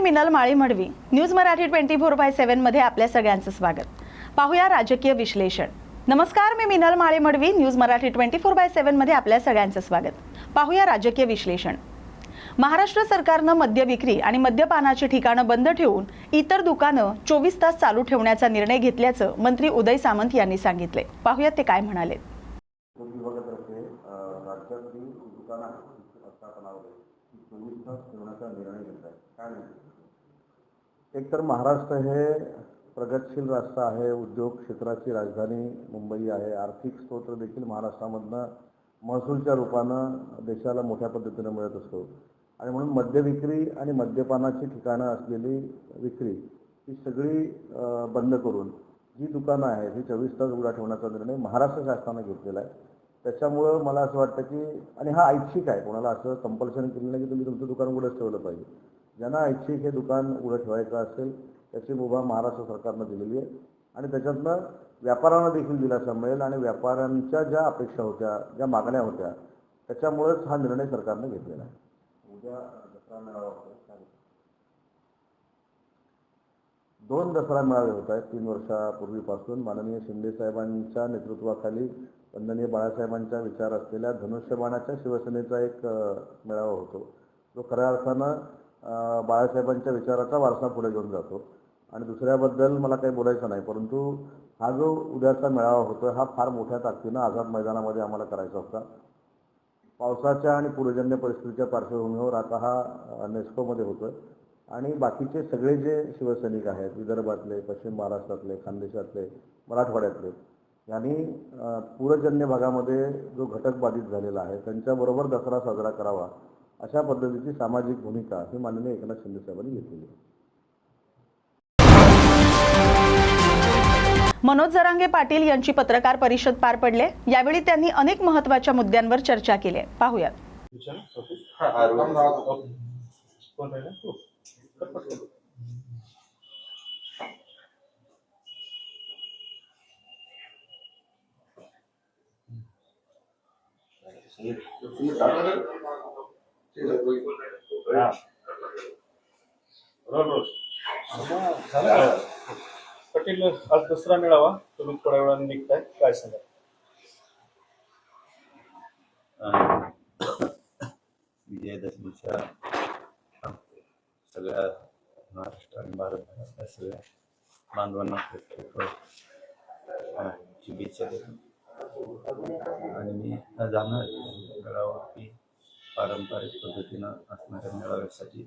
Me Minal Mali Madvi. News Marathi twenty four by सेव्हनमध्ये आपल्या सगळ्यांचं स्वागत. पाहूया राजकीय विश्लेषण. नमस्कार मी Minal Male Madvi. News Marathi twenty four by सेव्हनमध्ये आपल्या सगळ्यांचं स्वागत. पाहूया राजकीय विश्लेषण. महाराष्ट्र सरकारनं मद्य विक्री आणि मद्यपानाची ठिकाणं बंद ठेवून इतर दुकानं चोवीस तास चालू ठेवण्याचा निर्णय घेतल्याचं मंत्री उदय सामंत यांनी सांगितले. पाहूया ते काय म्हणाले पोलीस विभागातर्फे अ, राज्यातली जी दुकानं आहेत ती प्रशासनावर ती चोवीस तास ठेवण्याचा निर्णय काय एक तर महाराष्ट्र हे प्रगतशील राष्ट्र आहे उद्योग क्षेत्राची राजधानी मुंबई आहे. आर्थिक स्रोत देखील महाराष्ट्रामधनं महसूलच्या रूपानं देशाला मोठ्या पद्धतीनं मिळत असतो. आणि म्हणून मद्य विक्री आणि मद्यपानाची ठिकाणं असलेली विक्री ही सगळी बंद करून जी दुकानं आहेत ही चोवीस तास उघडा ठेवण्याचा निर्णय महाराष्ट्र शासनानं घेतलेला आहे. त्याच्यामुळं मला असं वाटतं की आणि हा ऐच्छिक आहे कोणाला असं कंपल्शन केलं नाही की तुम्ही तुमचं दुकान उघडंच ठेवलं पाहिजे. ज्यांना ऐच्छिक हे दुकान उघडं ठेवायचं असेल त्याची मुभा महाराष्ट्र सरकारनं दिलेली आहे. आणि त्याच्यातनं व्यापाऱ्यांना देखील दिलासा मिळेल आणि व्यापाऱ्यांच्या ज्या अपेक्षा होत्या ज्या मागण्या होत्या त्याच्यामुळेच हा निर्णय सरकारनं घेतलेला आहे. उद्या दसरा मेळावा होतोय. दोन दसरा मेळावे होत आहेत तीन वर्षापूर्वीपासून. माननीय शिंदे साहेबांच्या नेतृत्वाखाली वंदनीय बाळासाहेबांचा विचार असलेल्या धनुष्यबाणाच्या शिवसेनेचा एक मेळावा होतो. जो खऱ्या अर्थानं बाळासाहेबांच्या विचाराचा वारसा पुढे घेऊन जातो. आणि दुसऱ्याबद्दल मला काही बोलायचं नाही परंतु हा जो उद्याचा मेळावा होतो हा फार मोठ्या ताकदीनं आझाद मैदानामध्ये आम्हाला करायचा होता. पावसाच्या आणि पूर्वजन्य परिस्थितीच्या पार्श्वभूमीवर आता हा अ, नेस्कोमध्ये होतो आणि बाकीचे सगळे जे शिवसैनिक आहेत विदर्भातले पश्चिम महाराष्ट्रातले खानदेशातले मराठवाड्यातले यांनी पूरजन्य भागामध्ये जो घटक बाधित झालेला आहे त्यांच्याबरोबर दसरा साजरा करावा अशा पद्धतीची सामाजिक भूमिका ही माननीय एकनाथ शिंदे साहेबांनी घेतलेली आहे. मनोज जरांगे पाटील यांची पत्रकार परिषद पार पडले. यावेळी त्यांनी अनेक महत्त्वाच्या मुद्द्यांवर चर्चा केली. आहे. पाहूयात कोण राहिला तू कर पटकन. हा. रोल रोल झालं का? पाटील आज दुसरा मेळावा. तुम्ही थोड्या वेळाने निघताय. काय सांगा विजयादशमीच्या सगळ्या महाराष्ट्र आणि भारतभरातल्या सगळ्या बांधवांना खूप शुभेच्छा देतो. आणि मी जाणार मेळावा की पारंपरिक पद्धतीनं असणाऱ्या मेळाव्यासाठी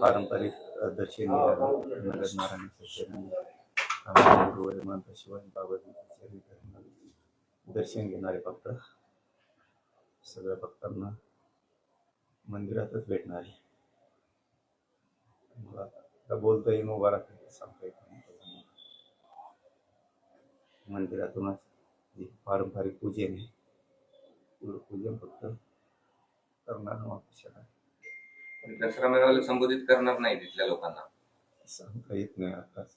पारंपरिक दर्शन नगर नारायण गुरुवारी शिवाजी बाबाजी दर्शन घेणारे फक्त सगळ्या भक्तांना मंदिरातच भेटणार. आहे मला आता बोलता येईन सांगता येत मंदिरातूनच जे पारंपरिक पूजन आहे तेवढं पूजन फक्त करणार अपेक्षा आहे दसरा मेळाव्याला संबोधित करणार नाही तिथल्या लोकांना? सांगता येत नाही आताच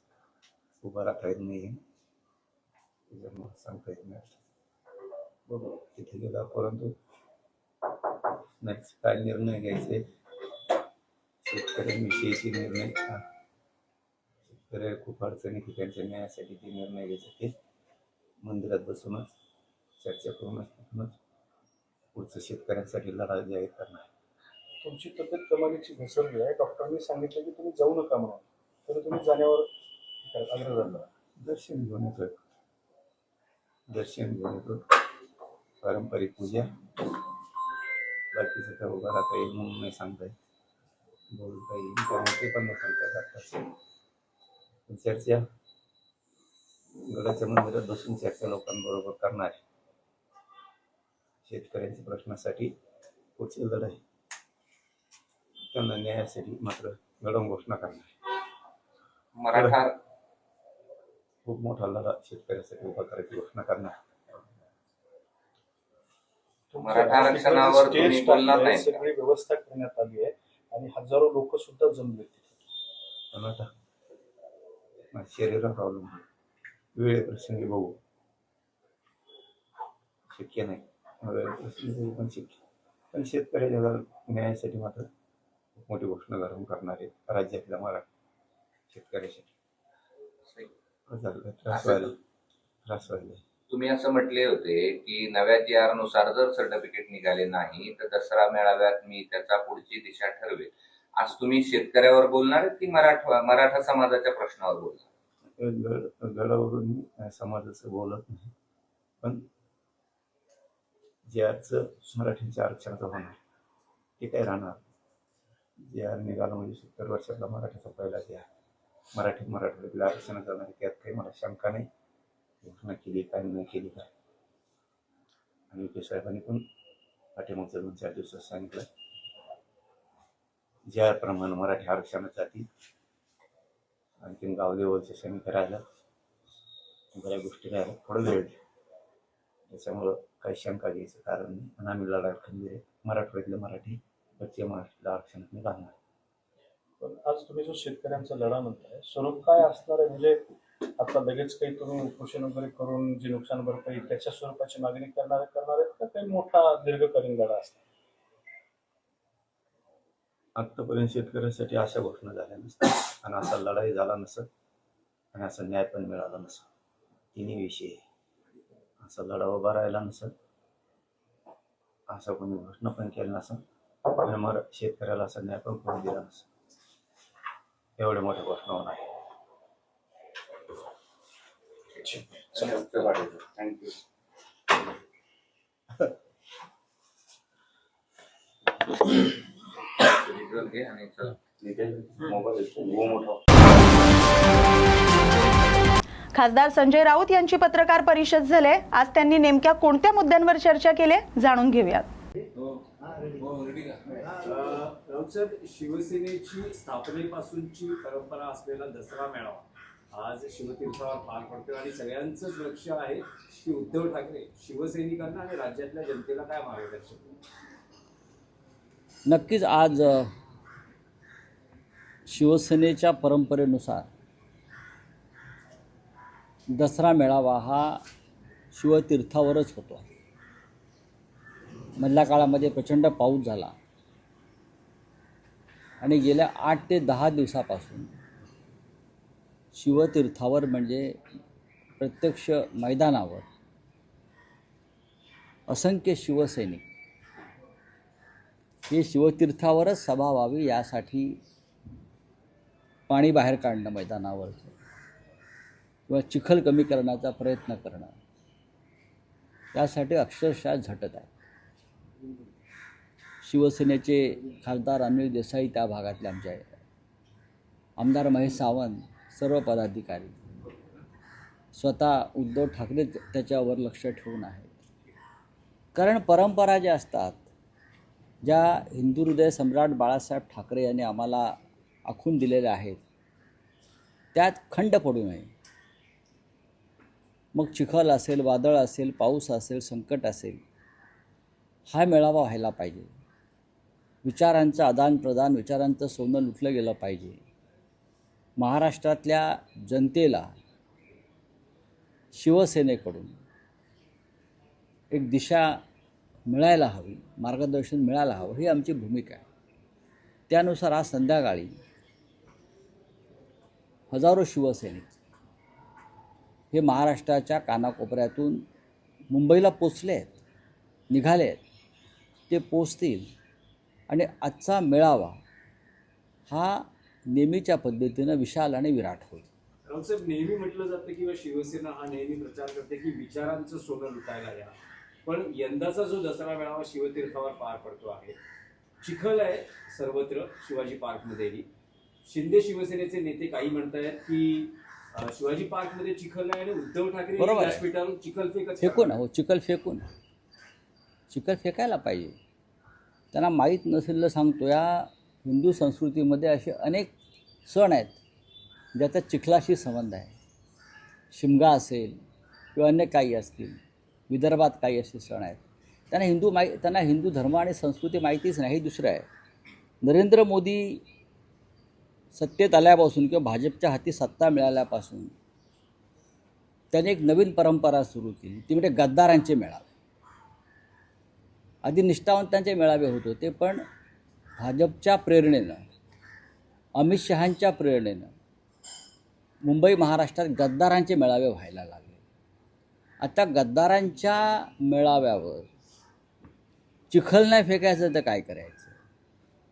उभा राहता येत नाही त्याच्यामुळे सांगता येत नाही बघू तिथे गेला परंतु नेक्स्ट काय निर्णय घ्यायचे? शेतकऱ्यांविषयीचे निर्णय हा. शेतकरी खूप अडचणी की त्यांच्या न्यायासाठी ते निर्णय घ्यायचे ते मंदिरात बसूनच चर्चा करूनच तिथूनच पुढचं शेतकऱ्यांसाठी लढा जाहीर करणार. तुमची तब्येत कमालीची घसरली आहे. डॉक्टरांनी सांगितलं की तुम्ही जाऊ नका म्हणून. तरी तुम्ही जाण्यावर आग्रह धरला. दर्शन घेऊन येतो दर्शन घेऊन येतो. पारंपरिक पूजा. बाकीचं काय उभा राहता येईल म्हणून नाही सांगता येत. बोलता येईल. त्यामुळे ते पण नाही सांगता येत आत्ताच पण चर्चा गडाच्या मंदिरात बसून चर्चा लोकांबरोबर करणार आहे. शेतकऱ्यांच्या प्रश्नासाठी पुढची लढाई त्यांना न्यायासाठी मात्र लढवून घोषणा करणार मराठा खूप मोठा लढा शेतकऱ्यासाठी उभा करायची घोषणा करणार मराठा आरक्षणावर तुम्ही स्टेज बोलणार टाकलंय, नाही. सगळी व्यवस्था करण्यात आली आहे आणि हजारो लोक सुद्धा जमले माझ्या शरीरावर अवलंबून वेळे प्रसंगी बघू. शक्य नाही. वेळे प्रसंगी बघू पण शक्य. पण शेतकऱ्याच्या न्यायासाठी मात्र खूप मोठी घोषणा धरून करणारे राज्यातल्या मराठी शेतकऱ्यासाठी. त्रास व्हायला त्रास व्हायला तुम्ही असं म्हटले होते की नव्या जी आरनुसार जर सर्टिफिकेट निघाले नाही तर दसरा मेळाव्यात मी त्याचा पुढची दिशा ठरवेल. आज तुम्ही शेतकऱ्यावर बोलणार की मराठा मराठा समाजाच्या प्रश्नावर बोलणार? गड गडावरून मी समाजाचं बोलत नाही. पण ज्याचं आजचं मराठीच्या आरक्षणाचं होणार ते काय राहणार? जे आर निघालं म्हणजे सत्तर वर्षातला मराठीचा पहिला जे आहे मराठी मराठीतल्या आरक्षणात जाणार त्यात काही मला शंका नाही. घोषणा केली काय नाही केली काय? आणि के साहेबांनी पण पाठीमागचं दोन चार दिवसात सांगितलं. ज्याप्रमाणे मराठी आरक्षणात जातील आणखीन गाव लेवलच्या समित्या बऱ्या गोष्टी राहिल्या थोडं वेळ त्याच्यामुळं काही शंका घ्यायचं कारण नाही. आणि आम्ही लढा खंजीर आहे. मराठवाड्यातलं मराठी पश्चिम महाराष्ट्राला आरक्षणात मी लागणार पण आज तुम्ही जो शेतकऱ्यांचा लढा म्हणताय स्वरूप काय असणार आहे? म्हणजे आता लगेच काही तुम्ही उपोषण वगैरे करून जी नुकसान भरपाई त्याच्या स्वरूपाची मागणी करणार करणार आहेत का? काही मोठा दीर्घकालीन लढा असणार? आत्तापर्यंत शेतकऱ्यांसाठी अशा घोषणा झाल्या नसतात. आणि असा लढाई झाला नसत. आणि असा न्याय पण मिळाला नसत. तिन्ही विषय. असा लढा उभा राहिला नसत. असा कोणी घोषणा पण केली नसत. आणि मग शेतकऱ्याला असा न्याय पण करून दिला नसत. एवढ्या मोठ्या घोषणा होणार आहे थँक्यू घे आणि चला. खासदार संजय राऊत यांची पत्रकार परिषद झाली. आज त्यांनी नेमक्या कोणत्या मुद्द्यांवर चर्चा केली जाणून घेऊयात. राऊतसाहेब शिवसेनेची स्थापनेपासूनची परंपरा असलेला दसरा मेळावा आज शिवतीर्थावर पार पडतोय आणि सगळ्यांचंच लक्ष आहे की उद्धव ठाकरे शिवसैनिकांना आणि राज्यातल्या जनतेला काय मार्गदर्शन? नक्कीच आज शिवसेनेच्या परंपरेनुसार दसरा मेळावा हा शिवतीर्थावरच होतो. मधल्या काळामध्ये प्रचंड पाऊस झाला. आणि गेल्या आठ ते दहा दिवसापासून शिवतीर्थावर म्हणजे प्रत्यक्ष मैदानावर असंख्य शिवसैनिक हे शिवतीर्थावरच सभा व्हावी यासाठी पाणी बाहेर काढणं मैदानावरचं किंवा चिखल कमी करण्याचा प्रयत्न करणं. त्यासाठी अक्षरशः झटत आहे. शिवसेनेचे खासदार अनिल देसाई त्या भागातले आमचे आहे आमदार महेश सावंत सर्व पदाधिकारी. स्वतः उद्धव ठाकरे त्याच्यावर लक्ष ठेवून आहेत. कारण परंपरा ज्या असतात ज्या हिंदू हृदय सम्राट बाळासाहेब ठाकरे यांनी आम्हाला आखून दिलेल्या आहेत. त्यात खंड पडू नये. मग चिखल असेल वादळ असेल पाऊस असेल संकट असेल हा मेळावा व्हायला पाहिजे. विचारांचं आदानप्रदान विचारांचं सोनं लुटलं गेलं पाहिजे. महाराष्ट्रातल्या जनतेला शिवसेनेकडून एक दिशा मिळायला हवी मार्गदर्शन मिळायला हवं ही आमची भूमिका आहे. त्यानुसार आज संध्याकाळी हजारो शिवसैनिक हे महाराष्ट्राच्या कानाकोपऱ्यातून मुंबईला पोचले आहेत निघाले आहेत. ते पोचतील आणि आजचा मेळावा हा नेहमीच्या पद्धतीनं विशाल आणि विराट होईल. राऊतसाहेब नेहमी म्हटलं जातं किंवा शिवसेना हा नेहमी प्रचार करते की विचारांचं सोनं लुटायला या. पण यंदाचा जो दसरा मेळावा शिवतीर्थावर पार पडतो आहे चिखल आहे सर्वत्र शिवाजी पार्कमध्येही. शिंदे शिवसेनेचे नेते काही म्हणतायत की शिवाजी पार्कमध्ये चिखल आहे आणि उद्धव ठाकरे. व्यासपीठावरून चिखल फेकच फेकून. हो चिखल फेकून चिखल फेकायला पाहिजे. त्यांना माहीत नसेल सांगतो या हिंदू संस्कृतीमध्ये असे अनेक सण आहेत ज्याचा चिखलाशी संबंध आहे. शिमगा असेल किंवा अन्य काही असतील विदर्भात काही असे सण आहेत. त्यांना हिंदू माहि त्यांना हिंदू धर्म आणि संस्कृती माहितीच नाही दुसरं आहे. नरेंद्र मोदी सत्तेत आल्यापासून किंवा भाजपच्या हाती सत्ता मिळाल्यापासून त्याने एक नवीन परंपरा सुरू केली. ती म्हणजे गद्दारांचे मेळावे. आधी निष्ठावंतांचे मेळावे होत होते पण भाजपच्या प्रेरणेनं अमित शहांच्या प्रेरणेनं मुंबई महाराष्ट्रात गद्दारांचे मेळावे व्हायला लागले. आता गद्दारांच्या मेळाव्यावर चिखल नाही फेकायचं तर काय करायचं?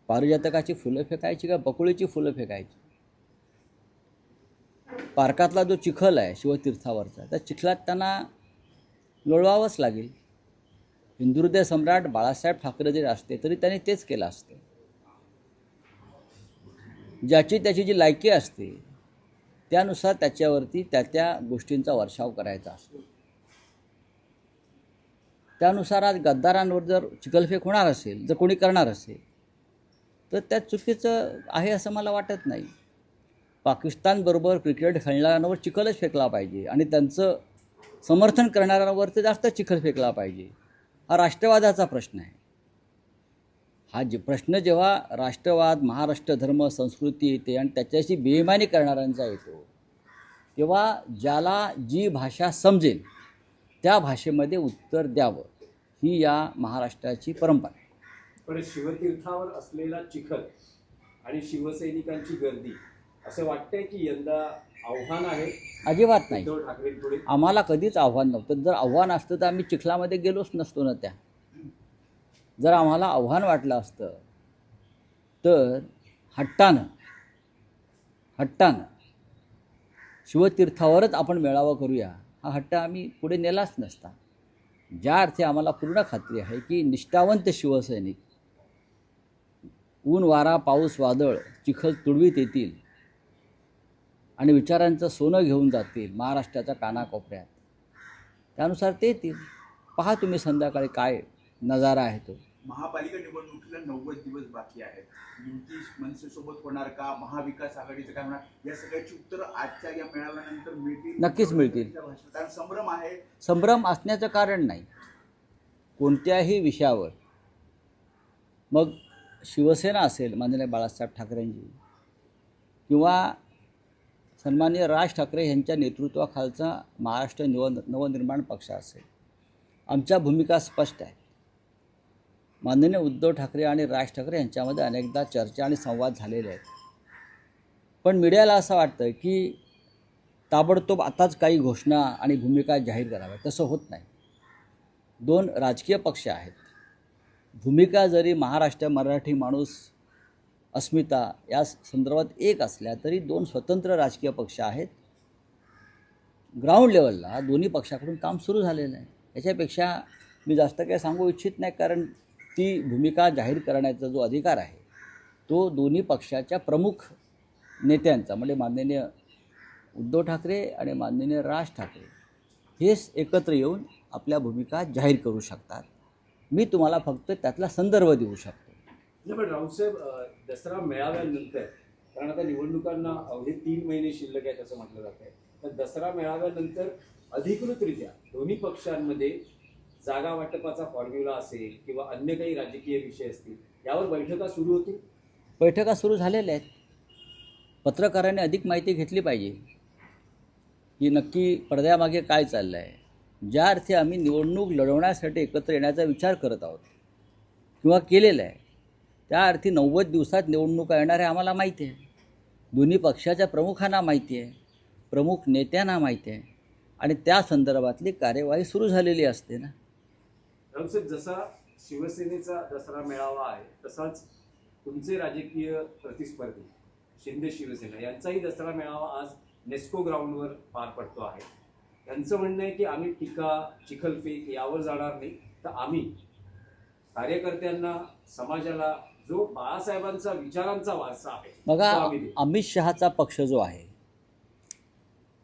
पारिजातकाची फुलं फेकायची का बकुळीची फुलं फेकायची? पार्कातला जो चिखल आहे शिवतीर्थावरचा त्या चिखलात त्यांना लोळवावंच लागेल. हिंदुहृदय सम्राट बाळासाहेब ठाकरे जरी असते तरी त्यांनी तेच केलं असतं. ज्याची त्याची जी लायकी असते त्यानुसार त्याच्यावरती त्या त्या गोष्टींचा वर्षाव करायचा असतो. त्यानुसार आज गद्दारांवर जर चिखलफेक होणार असेल जर कोणी करणार असेल तर त्यात चुकीचं आहे असं मला वाटत नाही. पाकिस्तानबरोबर क्रिकेट खेळणाऱ्यांवर चिखलच फेकला पाहिजे आणि त्यांचं समर्थन करणाऱ्यांवर ते जास्त चिखल फेकला पाहिजे. हा राष्ट्रवादाचा प्रश्न आहे. हा जे प्रश्न जेव्हा राष्ट्रवाद महाराष्ट्र धर्म संस्कृती येते आणि त्याच्याशी बेईमानी करणाऱ्यांचा येतो तेव्हा ज्याला जी भाषा समजेल त्या भाषेमध्ये उत्तर द्यावं ही या महाराष्ट्राची परंपरा आहे. पण शिवतीर्थावर असलेला चिखल आणि शिवसैनिकांची गर्दी असं वाटतंय की यंदा आव्हान आहे. अजिबात नाही. उद्धव ठाकरेंपुढे आम्हाला कधीच आव्हान नव्हतं. जर आव्हान असतं तर आम्ही चिखलामध्ये गेलोच नसतो ना त्या. जर आम्हाला आव्हान वाटलं असतं तर हट्टानं हट्टानं शिवतीर्थावरच आपण मेळावा करूया. हा हट्ट आम्ही पुढे नेलाच नसता. ज्या अर्थी आम्हाला पूर्ण खात्री आहे की निष्ठावंत शिवसैनिक ऊन वारा पाऊस वादळ चिखल तुडवीत येतील आणि विचारांचं सोनं घेऊन जातील महाराष्ट्राच्या कानाकोपऱ्यात. त्यानुसार ते येतील. पहा तुम्ही संध्याकाळी काय नजारा आहे तो. महापालिका निवडणुकीला नव्वद दिवस बाकी आहेत. युती मनसेसोबत होणार का? महाविकास आघाडीचं काय होणार? या सगळ्याची उत्तरं आजच्या या मेळाव्यानंतर मिळतील. नक्कीच मिळतील. कारण संभ्रम आहे. संभ्रम असण्याचं कारण नाही. कोणत्याही विषयावर. मग शिवसेना असेल माननीय बाळासाहेब ठाकरेंची किंवा सन्माननीय राज ठाकरे यांच्या नेतृत्वाखालचा महाराष्ट्र नव नवनिर्माण पक्ष असेल. आमच्या भूमिका स्पष्ट आहे. माननीय उद्धव ठाकरे आणि राज ठाकरे यांच्यामध्ये अनेकदा चर्चा आणि संवाद झालेले आहेत. पण मीडियाला असं वाटतं की ताबडतोब आताच काही घोषणा आणि भूमिका जाहीर कराव्या तसं होत नाही. दोन राजकीय पक्ष आहेत. भूमिका जरी महाराष्ट्र मराठी माणूस अस्मिता या संदर्भात एक असल्या तरी दोन स्वतंत्र राजकीय पक्ष आहेत. ग्राउंड लेवलला दोन्ही पक्षाकडून काम सुरू झालेलं आहे. याच्यापेक्षा मी जास्त काही सांगू इच्छित नाही कारण ती भूमिका जाहीर करण्याचा जो अधिकार आहे तो दोन्ही पक्षाच्या प्रमुख नेत्यांचा म्हणजे माननीय उद्धव ठाकरे आणि माननीय राज ठाकरे हेच एकत्र येऊन आपल्या भूमिका जाहीर करू शकतात. मी तुम्हाला फक्त त्यातला संदर्भ देऊ शकतो. नाही पण राऊतसाहेब अं, दसरा मेळाव्यानंतर कारण आता निवडणुकांना अवघे तीन महिने शिल्लक आहेत असं म्हटलं जात आहे. तर दसरा मेळाव्यानंतर अधिकृतरित्या दोन्ही पक्षांमध्ये जागा वाटपाचा फॉर्म्युला असेल किंवा अन्य काही राजकीय विषय असतील यावर बैठका सुरू होतील? बैठका सुरू झालेल्या आहेत. पत्रकारांनी अधिक माहिती घेतली पाहिजे. की नक्की पडद्यामागे काय चाललं आहे ज्या अर्थी आम्ही निवडणूक लढवण्यासाठी एकत्र येण्याचा विचार करत आहोत किंवा केलेला आहे त्या अर्थी नव्वद दिवसात निवडणुका येणार आहे आम्हाला माहिती आहे. दोन्ही पक्षाच्या प्रमुखांना माहिती आहे प्रमुख नेत्यांना माहिती आहे आणि त्या संदर्भातली कार्यवाही सुरू झालेली असते ना. राऊतसाहेब जसा शिवसेनेचा दसरा मेळावा आहे तसाच तुमचे राजकीय प्रतिस्पर्धी शिंदे शिवसेना यांचाही दसरा मेळावा आज नेस्को ग्राउंडवर पार पडतो आहे. त्यांचं म्हणणं आहे की आम्ही टीका चिखलफेक यावर जाणार नाही तर आम्ही कार्यकर्त्यांना समाजाला जो बाळासाहेबांचा विचारांचा वारसा आहे बघा. अमित शहाचा पक्ष जो आहे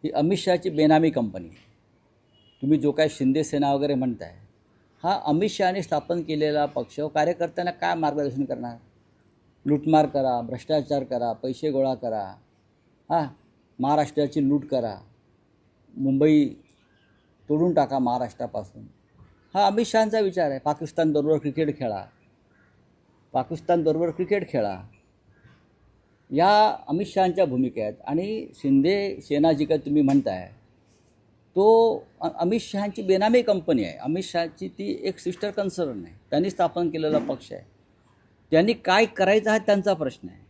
ही अमित शहाची बेनामी कंपनी. तुम्ही जो काय शिंदे सेना वगैरे म्हणताय हा अमित शहाने स्थापन केलेला पक्ष कार्यकर्त्यांना काय मार्गदर्शन करणार लूटमार करा भ्रष्टाचार करा पैसे गोळा करा हां महाराष्ट्राची लूट करा मुंबई तोडून टाका महाराष्ट्रापासून. हा अमित शहांचा विचार आहे. पाकिस्तानबरोबर क्रिकेट खेळा. पाकिस्तानबरोबर क्रिकेट खेळा. या अमित शहांच्या भूमिका आहेत आणि शिंदे सेना जी काय तुम्ही म्हणताय तो अमित शहांची बेनामी कंपनी आहे. अमित शहाची ती एक सिस्टर कन्सर्न आहे. त्यांनी स्थापन केलेला पक्ष आहे. त्यांनी काय करायचं हा त्यांचा प्रश्न आहे.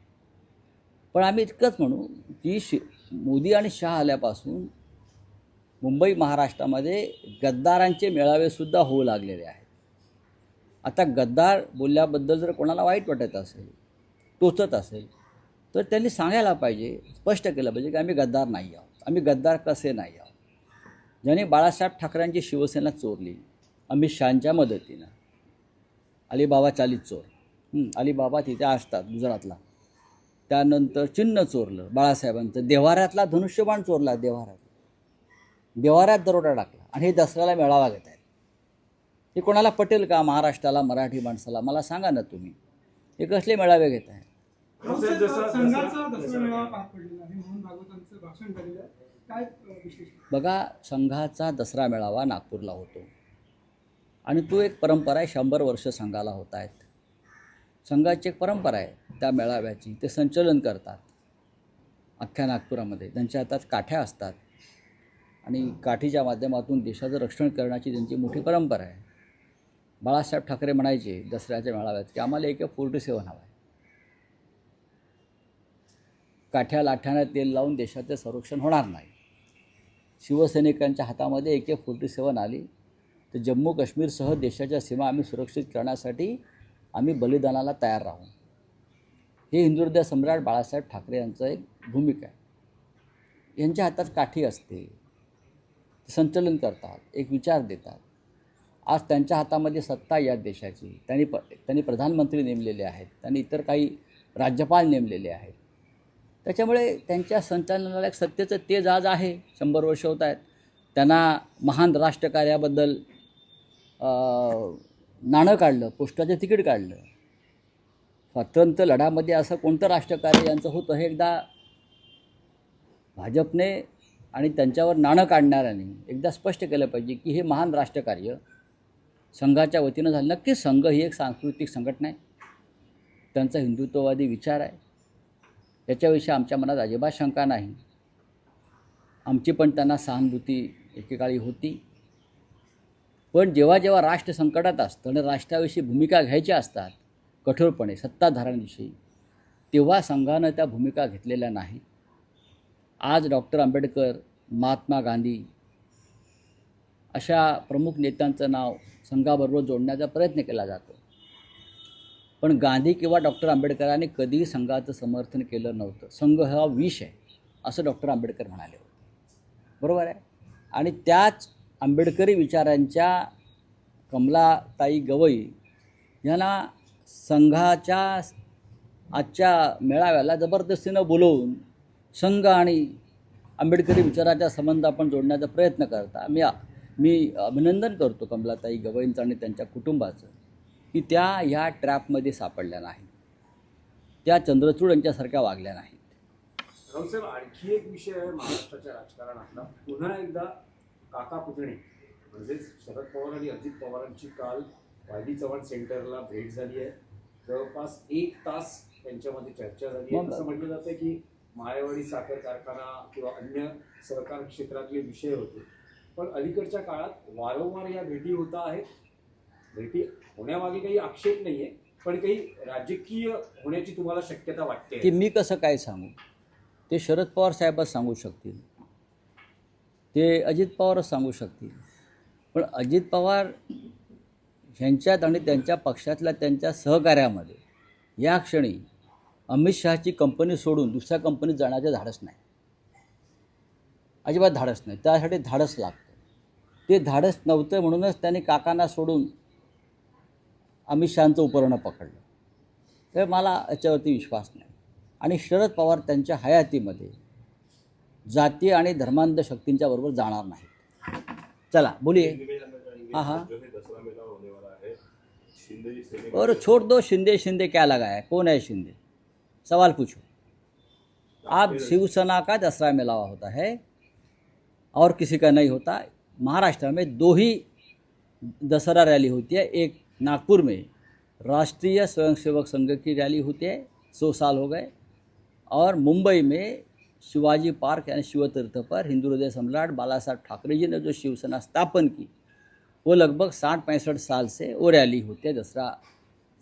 पण आम्ही इतकंच म्हणू की शि मोदी आणि शहा आल्यापासून मुंबई महाराष्ट्रामध्ये गद्दारांचे मेळावेसुद्धा होऊ लागलेले आहेत. आता गद्दार बोलल्याबद्दल जर कोणाला वाईट वाटत असेल टोचत असेल तर त्यांनी सांगायला पाहिजे स्पष्ट केलं पाहिजे की आम्ही गद्दार नाही आहोत. आम्ही गद्दार कसे नाही आहोत? ज्याने बाळासाहेब ठाकरेंची शिवसेना चोरली अमित शहांच्या मदतीनं. अलिबाबा चालीत चोर. अलिबाबा तिथे असतात गुजरातला. त्यानंतर चिन्ह चोरलं बाळासाहेबांचं. देवाऱ्यातला धनुष्यबाण चोरला देवाऱ्यात देव्हाऱ्यात दरोडा टाकला आणि हे दसऱ्याला मेळावा घेत आहेत. हे कोणाला पटेल का महाराष्ट्राला मराठी माणसाला? मला सांगा ना तुम्ही. हे कसले मेळावे घेत आहे साहेब, जसं- संघाचा जसं- दसरा जसं- मेळावा पार पडलेला आहे मोहन भागवतांचं भाषण झालेलं आहे. काय अ, विश्लेषण बघा संघाचा दसरा मेळावा नागपूरला होतो. आणि तो एक परंपरा आहे शंभर वर्ष संघाला होत आहेत. संघाची एक परंपरा आहे त्या मेळाव्याची. ते संचलन करतात. अख्ख्या नागपुरामध्ये. त्यांच्या हातात काठ्या असतात. आणि काठीच्या माध्यमातून देशाचं रक्षण करण्याची त्यांची मोठी परंपरा आहे. बाळासाहेब ठाकरे म्हणायचे दसऱ्याच्या मेळाव्यात की आम्हाला एक फोर्टी सेवन हवा आहे काठ्या लाठ्यानं तेल लावून देशाचे संरक्षण होणार नाही. शिवसैनिकांच्या हातामध्ये ए के फोर्टी सेवन आली तर जम्मू काश्मीरसह देशाच्या सीमा आम्ही सुरक्षित करण्यासाठी आम्ही बलिदानाला तयार राहू. हे हिंदुहृदय सम्राट बाळासाहेब ठाकरे यांचं एक भूमिका आहे. यांच्या हातात काठी असते. संचलन करतात एक विचार देतात. आज त्यांच्या हातामध्ये सत्ता या देशाची. त्यांनी प त्यांनी प्रधानमंत्री नेमलेले आहेत. त्यांनी इतर काही राज्यपाल नेमलेले आहेत. त्याच्यामुळे त्यांच्या संचालनाला एक सत्तेचं तेज आज आहे. शंभर वर्ष होत आहेत. त्यांना महान राष्ट्रकार्याबद्दल नाणं काढलं पोस्टाचं तिकीट काढलं. स्वातंत्र्य लढ्यामध्ये असं कोणतं राष्ट्रकार्य यांचं होतं हे एकदा भाजपने आणि त्यांच्यावर नाणं काढणाऱ्यांनी एकदा स्पष्ट केलं पाहिजे की हे महान राष्ट्रकार्य संघाच्या वतीनं झालं. नक्कीच संघ ही एक सांस्कृतिक संघटना आहे. त्यांचा हिंदुत्ववादी विचार आहे. याच्याविषयी आमच्या मनात अजिबात शंका नाही. आमची पण त्यांना सहानुभूती एकेकाळी होती. पण जेव्हा जेव्हा राष्ट्र संकटात असतं आणि राष्ट्राविषयी भूमिका घ्यायच्या असतात कठोरपणे सत्ताधाऱ्यांविषयी तेव्हा संघानं त्या भूमिका घेतलेल्या नाही आज डॉक्टर आंबेडकर महात्मा गांधी अशा प्रमुख नेत्यांचं नाव संघाबरोबर जोडण्याचा प्रयत्न केला जातो. पण गांधी किंवा डॉक्टर आंबेडकरांनी कधीही संघाचं समर्थन केलं नव्हतं. संघ हा विष आहे असं डॉक्टर आंबेडकर म्हणाले होते. बरोबर आहे? आणि त्याच आंबेडकरी विचारांच्या कमलाताई गवई यांना संघाच्या आजच्या मेळाव्याला जबरदस्तीनं बोलवून संघ आणि आंबेडकरी विचाराच्या संबंध आपण जोडण्याचा प्रयत्न करता. मी मी अभिनंदन करतो कमलाताई गवईंचं आणि त्यांच्या कुटुंबाचं की त्या ह्या ट्रॅपमध्ये सापडल्या नाहीत. त्या चंद्रचूड यांच्यासारख्या वागल्या नाहीत. राऊसाहेब आणखी एक विषय आहे महाराष्ट्राच्या राजकारणातला. पुन्हा एकदा काका पुतणे म्हणजेच शरद पवार आणि अजित पवारांची काल वायदी चव्हाण सेंटरला भेट झाली आहे. जवळपास एक तास त्यांच्यामध्ये चर्चा झाली आहे. असं म्हटलं जातं की माळेवाडी साखर कारखाना किंवा अन्य सहकार क्षेत्रातले विषय होते. पण अलीकडच्या काळात वारंवार या भेटी होत आहेत. भेटी होण्यामागे काही आक्षेप नाही आहे पण काही राजकीय होण्याची तुम्हाला शक्यता वाटते. की मी कसं काय सांगू? ते शरद पवार साहेबच सांगू शकतील. ते अजित पवारच सांगू शकतील. पण अजित पवार ह्यांच्यात आणि त्यांच्या पक्षातल्या त्यांच्या सहकार्यामध्ये या क्षणी अमित शहाची कंपनी सोडून दुसऱ्या कंपनीत जाण्याचं धाडस नाही. अजिबात धाडस नाही. त्यासाठी धाडस लागतं. ते धाडस नव्हतं म्हणूनच त्यांनी काकांना सोडून अमित शहांचं उपकरणं पकडलं. तर मला याच्यावरती विश्वास नाही. आणि शरद पवार त्यांच्या हयातीमध्ये जातीय आणि धर्मांध शक्तींच्या बरोबर जाणार नाही चला बोलिये. हाँ हाँ. और छोड़ दो शिंदे शिंदे क्या लगा है? कौन है शिंदे? सवाल पूछो। आप शिवसेना का दसरा मेलावा होता है और किसी का नहीं होता। महाराष्ट्र में दो ही दसरा रैली होती है। एक नागपुर में राष्ट्रीय स्वयंसेवक संघ की रैली होती है सौ साल हो गए। और मुंबई में शिवाजी पार्क यानी शिवतीर्थ पर हिंदू हृदय सम्राट बाला साहब ठाकरे जी ने जो शिवसेना स्थापन की वो लगभग साठ पैंसठ साल से वो रैली होती है दसरा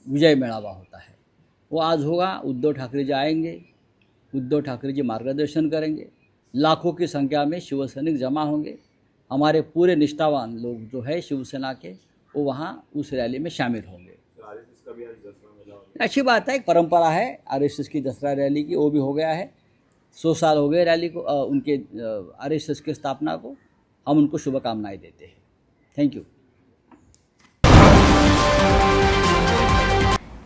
विजय मेलावा होता है। वो आज होगा उद्धव ठाकरे जी आएँगे उद्धव ठाकरे जी मार्गदर्शन करेंगे लाखों की संख्या में शिवसैनिक जमा होंगे हमारे पूरे निष्ठावान लोग जो है शिवसेना के वो वहाँ उस रैली में शामिल होंगे। अच्छी बात है एक परंपरा है आरएसएस की दसरा रैली की वो भी हो गया है। सौ साल हो गए रैली को अ, उनके आरएसएस की स्थापना को हम उनको शुभकामनाएँ देते हैं। Thank you.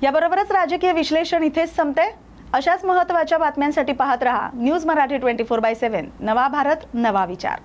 याबरोबरच राजकीय विश्लेषण इथेच संपते. अशाच महत्त्वाच्या बातम्यांसाठी पाहत रहा. News Marathi twenty four by seven. नवा भारत नवा विचार.